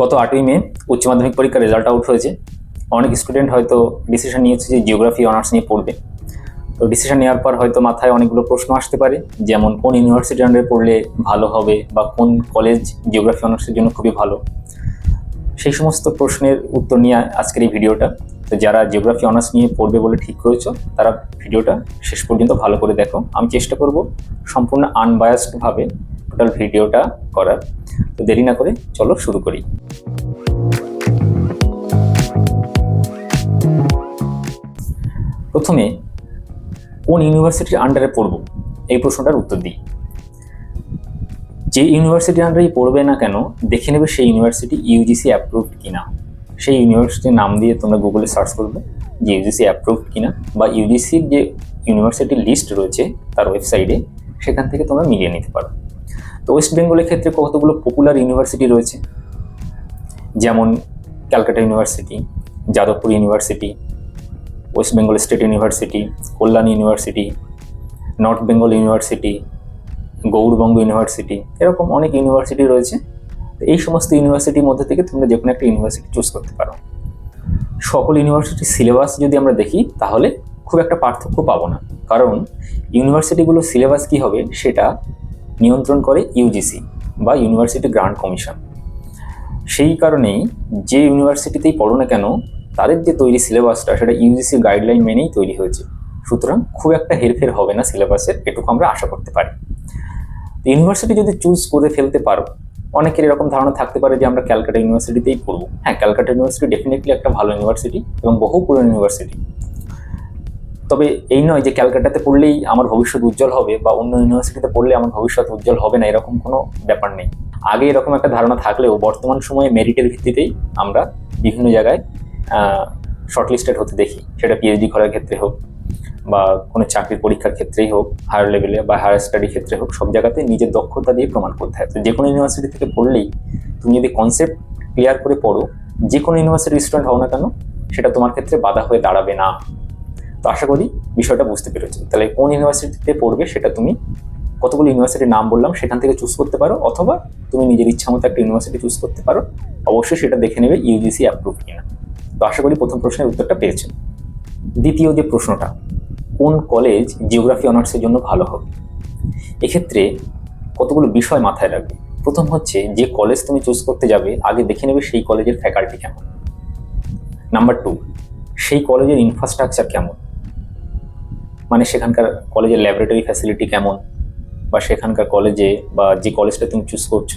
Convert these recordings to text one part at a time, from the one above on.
গত আটই মে উচ্চ মাধ্যমিক পরীক্ষার রেজাল্ট আউট হয়েছে। অনেক স্টুডেন্ট হয়তো ডিসিশন নিয়েছে যে জিওগ্রাফি অনার্স নিয়ে পড়বে। তো ডিসিশন নেওয়ার পর হয়তো মাথায় অনেকগুলো প্রশ্ন আসতে পারে, যেমন কোন ইউনিভার্সিটি আন্ডারে পড়লে ভালো হবে বা কোন কলেজ জিওগ্রাফি অনার্সের জন্য খুবই ভালো। সেই সমস্ত প্রশ্নের উত্তর নিয়ে আজকের এই ভিডিওটা। তো যারা জিওগ্রাফি অনার্স নিয়ে পড়বে বলে ঠিক করেছ, তারা ভিডিওটা শেষ পর্যন্ত ভালো করে দেখো। আমি চেষ্টা করব সম্পূর্ণ আনবায়াসডভাবে টোটাল ভিডিওটা করার। তো দেরি না করে চলো শুরু করি। প্রথমে, কোন ইউনিভার্সিটির আন্ডারে পড়ব? এই প্রশ্নটার উত্তর দিই। যে ইউনিভার্সিটির আন্ডারে পড়বে না কেন, দেখে নেবে সেই ইউনিভার্সিটি ইউজিসি অ্যাপ্রুভড কিনা। সেই ইউনিভার্সিটির নাম দিয়ে তোমরা গুগলে সার্চ করবে, যে ইউজিসি অ্যাপ্রুভড কিনা, বা ইউজিসির যে ইউনিভার্সিটির লিস্ট রয়েছে, তার ওয়েবসাইটে সেখান থেকে তোমরা মিলিয়ে নিতে পারো। তো ওয়েস্ট বেঙ্গলের ক্ষেত্রে কতগুলো পপুলার ইউনিভার্সিটি রয়েছে? যেমন Calcutta university, Jadavpur university, West Bengal state university, Kalyan university, North Bengal university, Gourbanga university, এরকম অনেক ইউনিভার্সিটি রয়েছে। তো এই সমস্ত ইউনিভার্সিটির মধ্যে থেকে তোমরা যে কোনো একটা ইউনিভার্সিটি চুজ করতে পারো। সকল ইউনিভার্সিটির সিলেবাস যদি আমরা দেখি, তাহলে খুব একটা পার্থক্য পাবো না। কারণ ইউনিভার্সিটিগুলোর সিলেবাস কী হবে? সেটা নিয়ন্ত্রণ করে ইউজিসি বা ইউনিভার্সিটি গ্রান্ট কমিশন সেই কারণেই যে ইউনিভার্সিটিতেই পড়ো না কেন, তাদের যে তৈরি সিলেবাসটা সেটা ইউজিসি গাইডলাইন মেনেই তৈরি হয়েছে। সুতরাং খুব একটা হেরফের হবে না সিলেবাসের এটুকু আমরা আশা করতে পারি। ইউনিভার্সিটি যদি চুজ করে ফেলতে পারো, অনেকের এরকম ধারণা থাকতে পারে যে আমরা ক্যালকাটা ইউনিভার্সিটিতেই পড়ব। হ্যাঁ ক্যালকাটা ইউনিভার্সিটি ডেফিনেটলি একটা ভালো ইউনিভার্সিটি এবং বহু পুরনো ইউনিভার্সিটি তবে এই নয় যে ক্যালকাটাতে পড়লেই আমার ভবিষ্যৎ উজ্জ্বল হবে বা অন্য ইউনিভার্সিটিতে পড়লে আমার ভবিষ্যৎ উজ্জ্বল হবে না, এরকম কোনো ব্যাপার নেই। আগে এরকম একটা ধারণা থাকলেও বর্তমান সময়ে মেরিটের ভিত্তিতেই আমরা বিভিন্ন জায়গায় শর্টলিস্টেড হতে দেখি। সেটা পিএইচডি করার ক্ষেত্রে হোক বা কোনো চাকরির পরীক্ষার ক্ষেত্রেই হোক হায়ার লেভেলে বা হায়ার স্টাডি ক্ষেত্রে হোক, সব জায়গাতে নিজের দক্ষতা দিয়ে প্রমাণ করতে হয়। তো যে কোনো ইউনিভার্সিটি থেকে পড়লেই তুমি যদি কনসেপ্ট ক্লিয়ার করে পড়ো, যে কোনো ইউনিভার্সিটির স্টুডেন্ট হও না কেন, সেটা তোমার ক্ষেত্রে বাধা হয়ে দাঁড়াবে না। তো আশা করি বিষয়টা বুঝতে পেরেছ। তাহলে কোন ইউনিভার্সিটিতে পড়বে সেটা তুমি কতগুলো ইউনিভার্সিটির নাম বললাম সেখান থেকে চুজ করতে পারো, অথবা তুমি নিজের ইচ্ছা মতো একটা ইউনিভার্সিটি চুজ করতে পারো, অবশ্যই সেটা দেখে নেবে ইউজিসি অ্যাপ্রুভ কিনা। তো আশা করি প্রথম প্রশ্নের উত্তরটা পেয়েছ। দ্বিতীয় যে প্রশ্নটা, কোন কলেজ জিওগ্রাফি অনার্সের জন্য ভালো হবে? এক্ষেত্রে কতগুলো বিষয় মাথায় রাখবে। প্রথম হচ্ছে যে কলেজ তুমি চুজ করতে যাবে, আগে দেখে নেবে সেই কলেজের ফ্যাকাল্টি কেমন। নাম্বার টু সেই কলেজের ইনফ্রাস্ট্রাকচার কেমন? মানে সেখানকার কলেজের ল্যাবরেটরি ফ্যাসিলিটি কেমন? বা সেখানকার কলেজে বা যে কলেজটা তুমি চুজ করছ,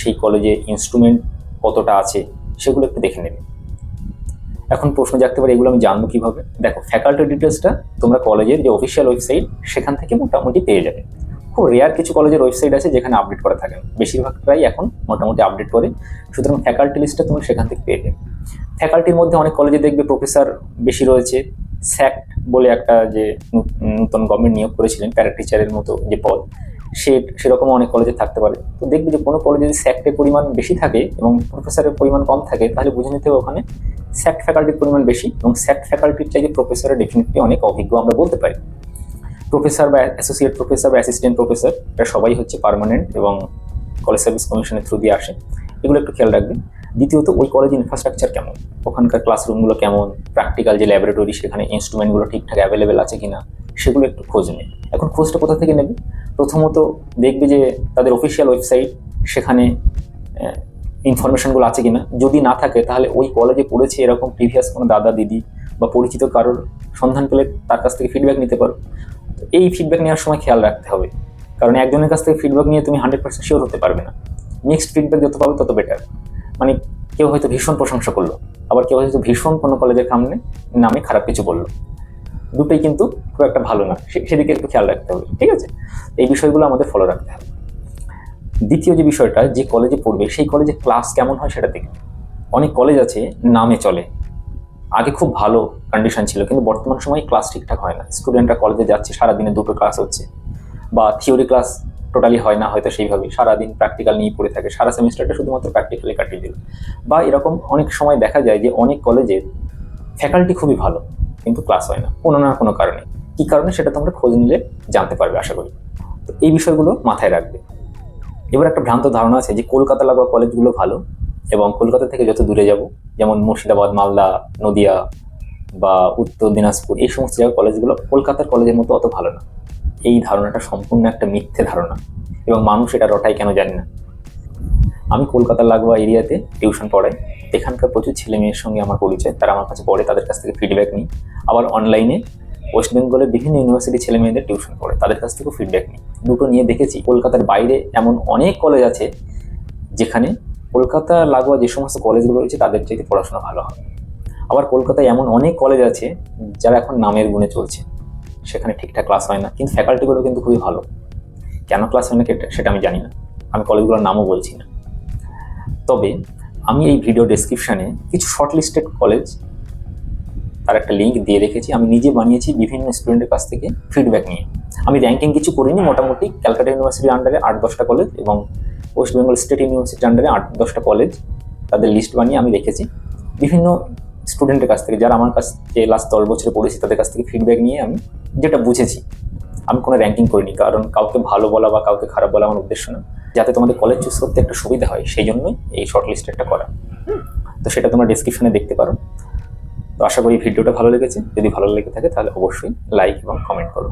সেই কলেজে ইনস্ট্রুমেন্ট কতটা আছে, সেগুলো একটু দেখে নেবে। এখন প্রশ্ন জাগতে পারে, এগুলো আমি জানব কীভাবে? দেখো ফ্যাকাল্টি ডিটেলসটা তোমরা কলেজের যে অফিসিয়াল ওয়েবসাইট সেখান থেকে মোটামুটি পেয়ে যাবে। খুব রেয়ার কিছু কলেজের ওয়েবসাইট আছে যেখানে আপডেট করা থাকে বেশিরভাগটাই এখন মোটামুটি আপডেট করে। সুতরাং ফ্যাকাল্টি লিস্টটা তুমি সেখান থেকে পেয়ে যাবে। ফ্যাকাল্টির মধ্যে অনেক কলেজে দেখবে প্রফেসর বেশি রয়েছে। স্যাক্ট বলে একটা যে নতুন গভর্নমেন্ট নিয়োগ করেছিলেন প্যারা টিচারের মতো যে পদ, সে সেরকমও অনেক কলেজে থাকতে পারে। তো দেখবে যে কোনো কলেজে যদি স্যাক্টের পরিমাণ বেশি থাকে এবং প্রফেসরের পরিমাণ কম থাকে, তাহলে বুঝে নিতে হবে ওখানে স্যাক্ট ফ্যাকাল্টির পরিমাণ বেশি এবং স্যাক্ট ফ্যাকাল্টির চাইতে প্রফেসরের ডেফিনেটলি অনেক অভিজ্ঞ আমরা বলতে পারি। প্রফেসর বা অ্যাসোসিয়েট প্রফেসর বা অ্যাসিস্ট্যান্ট প্রফেসর এটা সবাই হচ্ছে পার্মানেন্ট এবং কলেজ সার্ভিস কমিশনের থ্রু দিয়ে আসে। এগুলো একটু খেয়াল রাখবেন দ্বিতীয়ত, ওই কলেজ ইনফ্রাস্ট্রাকচার কেমন? ওখানকার ক্লাসরুমগুলো কেমন? প্র্যাকটিক্যাল যে ল্যাবরেটরি সেখানে ইনস্ট্রুমেন্টগুলো ঠিকঠাক অ্যাভেলেবেল আছে কিনা? সেগুলো একটু খোঁজ নেবে এখন খোঁজটা কোথা থেকে নেবে? প্রথমত দেখবে যে তাদের অফিসিয়াল ওয়েবসাইট সেখানে ইনফরমেশনগুলো আছে কিনা? যদি না থাকে, তাহলে ওই কলেজে পড়েছে এরকম প্রিভিয়াস কোনো দাদা, দিদি বা পরিচিত কারোর সন্ধান পেলে তার কাছ থেকে ফিডব্যাক নিতে পারো। এই ফিডব্যাক নেওয়ার সময় খেয়াল রাখতে হবে। কারণ একজনের কাছ থেকে ফিডব্যাক নিয়ে তুমি হান্ড্রেড পার্সেন্ট শিওর হতে পারবে না। মিক্সড ফিডব্যাক যত পাবে তত বেটার মানে কেউ হয়তো ভীষণ প্রশংসা করল। আবার কেউ হয়তো ভীষণ কোনো কলেজের সামনে নামে খারাপ কিছু বলল। দুটোই কিন্তু খুব একটা ভালো না। সেদিকে একটু খেয়াল রাখতে হবে, ঠিক আছে? এই বিষয়গুলো আমাদের ফলো রাখতে হবে। দ্বিতীয় যে বিষয়টা, যে কলেজে পড়বে, সেই কলেজে ক্লাস কেমন হয় সেটা দেখবে। অনেক কলেজ আছে, নামে চলে। আগে খুব ভালো কন্ডিশন ছিল, কিন্তু বর্তমান সময়ে ক্লাস ঠিকঠাক হয় না। স্টুডেন্টরা কলেজে যাচ্ছে, সারাদিনে দুটো ক্লাস হচ্ছে। বা থিওরি ক্লাস টোটালি হয় না, হয়তো সেইভাবে। সারাদিন প্র্যাকটিক্যাল নিয়ে পড়ে থাকে। সারা সেমিস্টারটা শুধুমাত্র প্র্যাকটিক্যালি কাটিয়ে দিল। বা এরকম অনেক সময় দেখা যায় যে অনেক কলেজের ফ্যাকাল্টি খুবই ভালো, কিন্তু ক্লাস হয় না, কোনো না কোনো কারণে। কী কারণে? সেটা তোমরা খোঁজ নিলে জানতে পারবে, আশা করি। তো এই বিষয়গুলো মাথায় রাখবে। এবার একটা ভ্রান্ত ধারণা আছে যে কলকাতা লাগোয়া কলেজগুলো ভালো এবং কলকাতা থেকে যত দূরে যাব, যেমন মুর্শিদাবাদ, মালদা, নদিয়া বা উত্তর দিনাজপুর, এই সমস্ত জায়গার কলেজগুলো কলকাতার কলেজের মতো অত ভালো না। এই ধারণাটা সম্পূর্ণ একটা মিথ্যে ধারণা। এবং মানুষ এটা রটাই কেন জানে না? আমি কলকাতার লাগোয়া এরিয়াতে টিউশন পড়াই। এখানকার প্রচুর ছেলে মেয়ের সঙ্গে আমার পরিচয়। তারা আমার কাছে পড়ে, তাদের কাছ থেকে ফিডব্যাক নিই। আবার অনলাইনে ওয়েস্ট বেঙ্গলের বিভিন্ন ইউনিভার্সিটি ছেলে মেয়েদের টিউশন পড়ে, তাদের কাছ থেকেও ফিডব্যাক নিই। দুটো নিয়ে দেখেছি। কলকাতার বাইরে এমন অনেক কলেজ আছে, যেখানে কলকাতা লাগোয়া যে সমস্ত কলেজগুলো রয়েছে, তাদের চাইতে পড়াশোনা ভালো হয়। আবার কলকাতায় এমন অনেক কলেজ আছে, যারা এখন নামের গুণে চলছে। সেখানে ঠিকঠাক ক্লাস হয় না। কিন্তু ফ্যাকাল্টিগুলো কিন্তু খুবই ভালো। কেন ক্লাস হয় না সেটা আমি জানি না। আমি কলেজগুলোর নামও বলছি না। তবে আমি এই ভিডিও ডেসক্রিপশানে কিছু শর্ট লিস্টেড কলেজ তার একটা লিঙ্ক দিয়ে রেখেছি। আমি নিজে বানিয়েছি বিভিন্ন স্টুডেন্টের কাছ থেকে ফিডব্যাক নিয়ে। আমি র্যাঙ্কিং কিছু করিনি, মোটামুটি ক্যালকাটা ইউনিভার্সিটির আন্ডারে আট দশটা কলেজ এবং ওয়েস্ট বেঙ্গল স্টেট ইউনিভার্সিটির আন্ডারে আট দশটা কলেজ তাদের লিস্ট বানিয়ে আমি রেখেছি। বিভিন্ন স্টুডেন্টের কাছ থেকে, যারা আমার কাছ লাস্ট দশ বছরে পড়েছি, তাদের কাছ থেকে ফিডব্যাক নিয়ে আমি যেটা বুঝেছি, আমি কোনো র্যাঙ্কিং করিনি। কারণ কাউকে ভালো বলা বা কাউকে খারাপ বলা আমার উদ্দেশ্য না। যাতে তোমাদের কলেজ চুজ করতে একটা সুবিধা হয়, সেই জন্যই এই শর্ট লিস্টেডটা করা। তো সেটা তোমরা ডিসক্রিপশনে দেখতে পারো। তো আশা করি ভিডিওটা ভালো লেগেছে। যদি ভালো লেগে থাকে, তাহলে অবশ্যই লাইক এবং কমেন্ট করো।